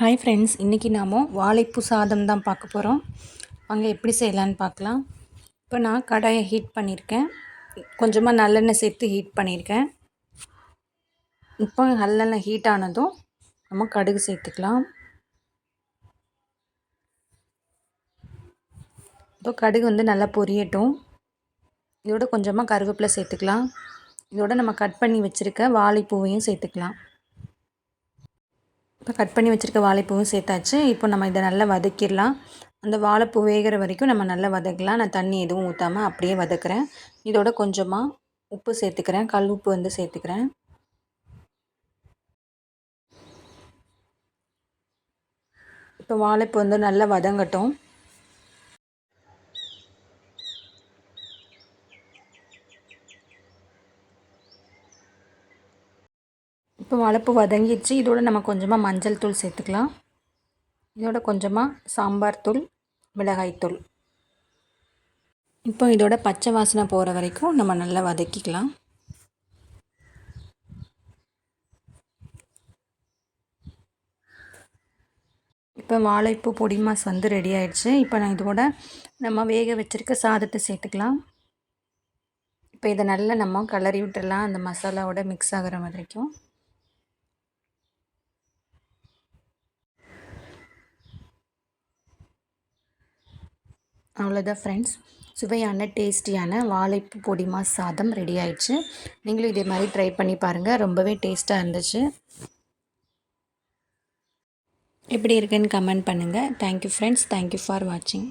Hi friends இன்றைக்கி நாம் வாழைப்பூ சாதம் தான் பார்க்க போகிறோம் வாங்க எப்படி செய்யலான்னு பார்க்கலாம். இப்போ நான் கடாயை ஹீட் பண்ணியிருக்கேன் கொஞ்சமாக நல்லெண்ணெய் சேர்த்து ஹீட் பண்ணியிருக்கேன் இப்போ நல்லெண்ணெய் ஹீட் ஆனதும் நம்ம கடுகு சேர்த்துக்கலாம். இப்போ கடுகு வந்து நல்லா பொரியட்டும். இதோட கொஞ்சமாக கருவேப்பிலை சேர்த்துக்கலாம். இதோட நம்ம கட் பண்ணி வச்சுருக்க வாழைப்பூவையும் சேர்த்துக்கலாம். இப்போ கட் பண்ணி வச்சுருக்க வாழைப்பூவும் சேர்த்தாச்சு. இப்போ நம்ம இதை நல்லா வதக்கிடலாம். அந்த வாழைப்பூ வேகிற வரைக்கும் நம்ம நல்லா வதக்கலாம். நான் தண்ணி எதுவும் ஊற்றாமல் அப்படியே வதக்குறேன். இதோட கொஞ்சமாக உப்பு சேர்த்துக்கிறேன். கல் உப்பு வந்து சேர்த்துக்கிறேன். இப்போ வாழைப்பூ வந்து நல்லா வதங்கட்டும். இப்போ வளப்பு வதங்கிடுச்சு. இதோட நம்ம கொஞ்சமாக மஞ்சள் தூள் சேர்த்துக்கலாம். இதோட கொஞ்சமாக சாம்பார் தூள் மிளகாய் தூள். இப்போ இதோட பச்சை வாசனை போகிற வரைக்கும் நம்ம நல்லா வதக்கிக்கலாம். இப்போ வாழைப்பூ பொடி மாஸ் வந்து ரெடி ஆயிடுச்சு. இப்போ நான் இதோட நம்ம வேக வச்சுருக்க சாதத்தை சேர்த்துக்கலாம். இப்போ இதை நல்லா நம்ம கலரி விட்டுடலாம் அந்த மசாலாவோட மிக்ஸ் ஆகிற வரைக்கும். அவ்வளோதான் ஃப்ரெண்ட்ஸ் சுவையான டேஸ்டியான வாழைப்பூ பொடிமா சாதம் ரெடி ஆயிடுச்சு. நீங்களும் இதே மாதிரி ட்ரை பண்ணி பாருங்கள் ரொம்பவே டேஸ்ட்டாக இருந்துச்சு. எப்படி இருக்குன்னு கமெண்ட் பண்ணுங்கள் தேங்க்யூ ஃப்ரெண்ட்ஸ் தேங்க்யூ ஃபார் வாட்சிங்